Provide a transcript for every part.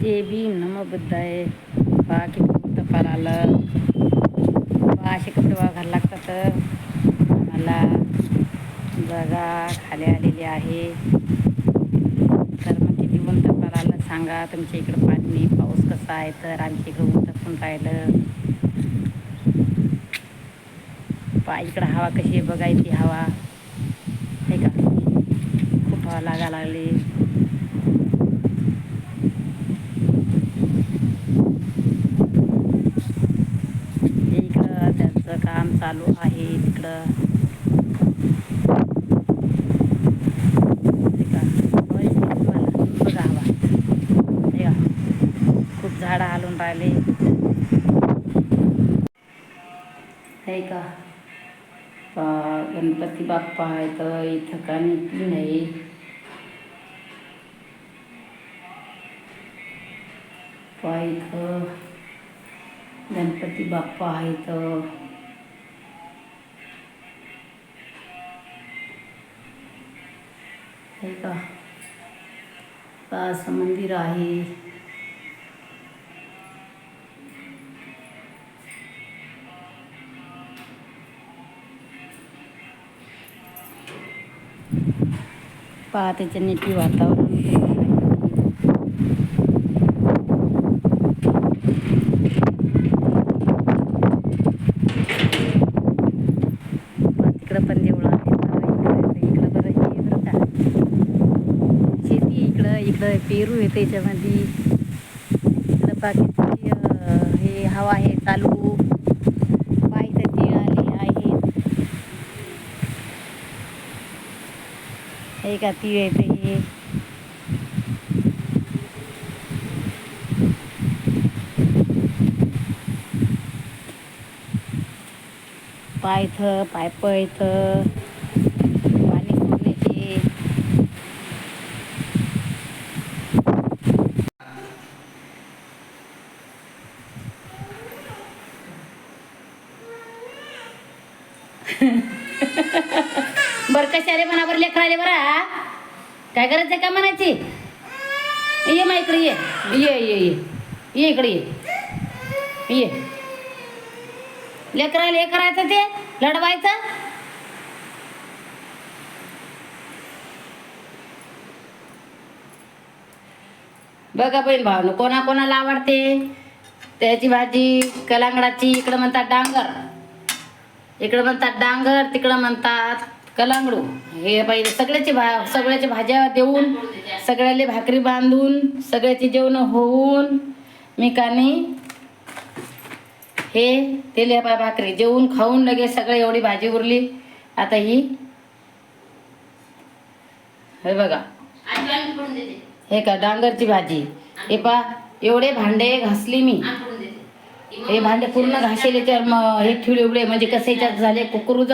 जय भीम नम बुद्धाय बाकी किती तपाल आलं. पहा असे कपडे घालायला लागतात. मला बघा खाली आलेली आहे. तर मग किती ऊन तपाल आलं सांगा. तुमच्या इकडं पाणी पाऊस कसा आहे? तर आमच्या इकडं ऊन राहिलं. पा इकडं हवा कशी आहे? बघायची हवा. आहे का? खूप हवा लागा लागली हे इकडं त्यांचं काम चालू आहे तिकडं. का? बघा हवा. खूप झाडं हालून राहिले. हे का? गणपती बाप्पा आहे तर इथं कानी तीन नाही इथं गणपती बाप्पा आहे तर हे का का असं मंदिर आहे. पहा त्याच्या नीटी वातावरण. तिकडं पण देऊ आहे इकडं इकडं बरं हे बरं का शेती इकडं पेरू आहे त्याच्यामध्ये. इकडं बाकी हे हवा आहे चालू पाहिजे तीळ आले आहेत. हे का तीळ येते हे पायथ पायप इथं पाणी सोडण्याचे बर कशाले म्हणा बरं लेकराले बरा काय करायचं का म्हणायची ये मा इकडे ये. ये ये ये. ये इकडे ये. ये. लेकराला हे करायचं ते? लढवायचं? बघा बहीण भावनं कोणा कोणाला आवडते? त्याची भाजी कलांगडाची इकडं म्हणतात डांगर. इकडं म्हणतात डांगर तिकडं म्हणतात कलांगडू. हे पाहिजे सगळ्याची भा सगळ्याच्या भाज्या देऊन सगळ्याले भाकरी बांधून सगळ्याची जेवण होऊन मी कानी हे तेले पा भाकरी जेवून खाऊन लगेच सगळं एवढी भाजी उरली. आता ही हे बघा. हे का डांगरची भाजी. हे पा एवढे भांडे घासली मी. हे भांडे पूर्ण घासेले तर मग हे ठेवले एवढे म्हणजे कसे याच्यात झाले कुकरूज?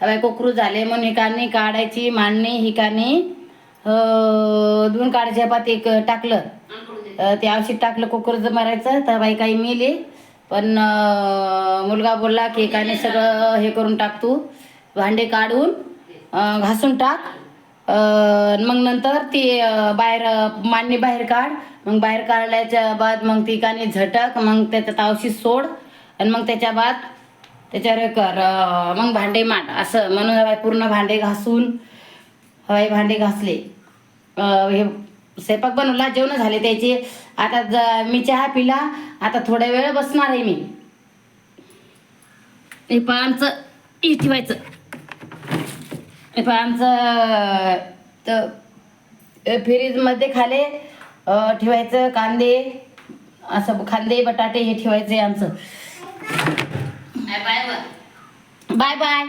हवाय कुकरू झाले म्हणून हिकानी काढायची मांडणी हिकानी दोन काढायच्या पात एक टाकलं. ते औषध टाकलं कुकरूज मारायचं तर बाई काही मिले. पण मुलगा बोलला की एकाने सगळं हे करून टाक तू भांडे काढून घासून टाक. मग नंतर ती बाहेर मांडणी बाहेर काढ. मग बाहेर काढल्याच्या बाद मग ती कानी झटक. मग त्याच्या तावशी सोड. आणि मग त्याच्या बाद त्याच्यावर कर मग भांडे मांड. असं म्हणून हवाय पूर्ण भांडे घासून हवाई भांडे घासले. हे स्वयंपाक बनवला जेवण झाले त्याचे. आता ज मी चहा पिला. आता थोड्या वेळ बसणार आहे मी. हे पानचं आमचं हे ठेवायचं. पहा आमचं तर फ्रीजमध्ये खाले ठेवायचं कांदे असं कांदे बटाटे हे ठेवायचे आमचं. बाय बाय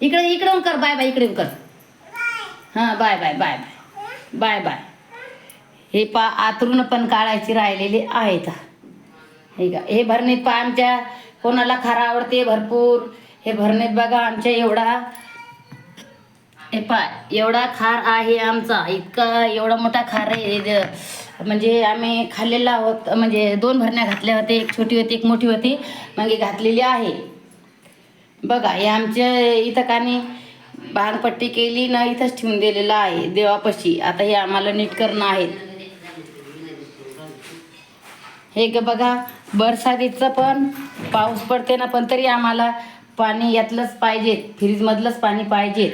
इकडे इकडे कर बाय बाय इकडे कर. हां bye bye bye bye. Bye bye. हे पा आतरून पण काढायची राहिलेली आहेत. हे का हे भरणीत पा आमच्या कोणाला खारा आवडते भरपूर. हे भरणीत बघा आमच्या एवढा. हे पा एवढा खार आहे आमचा. इतका एवढा मोठा खार आहे. म्हणजे आम्ही खाल्लेला आहोत म्हणजे दोन भरण्या घातल्या होत्या. एक छोटी होती एक मोठी होती. मग घातलेली आहे. बघा हे आमच्या इथं कानी भांगपट्टी केली ना इथंच ठेवून दिलेलं आहे देवापाशी. आता हे आम्हाला नीट करणं आहे. हे ग बघा बरसातीचं पण पाऊस पडते ना पण तरी आम्हाला पाणी यातलंच पाहिजे. फ्रीजमधलंच पाणी पाहिजे.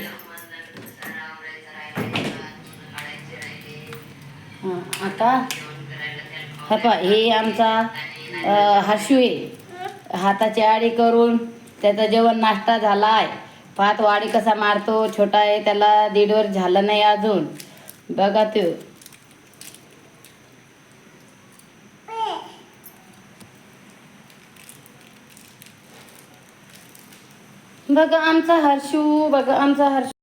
हां हा हे आमचा हशू आहे हाताची आडी करून त्याचा जेवण नाश्ता झाला आहे पाहत वाडी कसा मारतो छोटा आहे त्याला दीड वर्ष झालं नाही अजून. बघा तो. बघा आमचा हर्षू बघा आमचा हर्षू.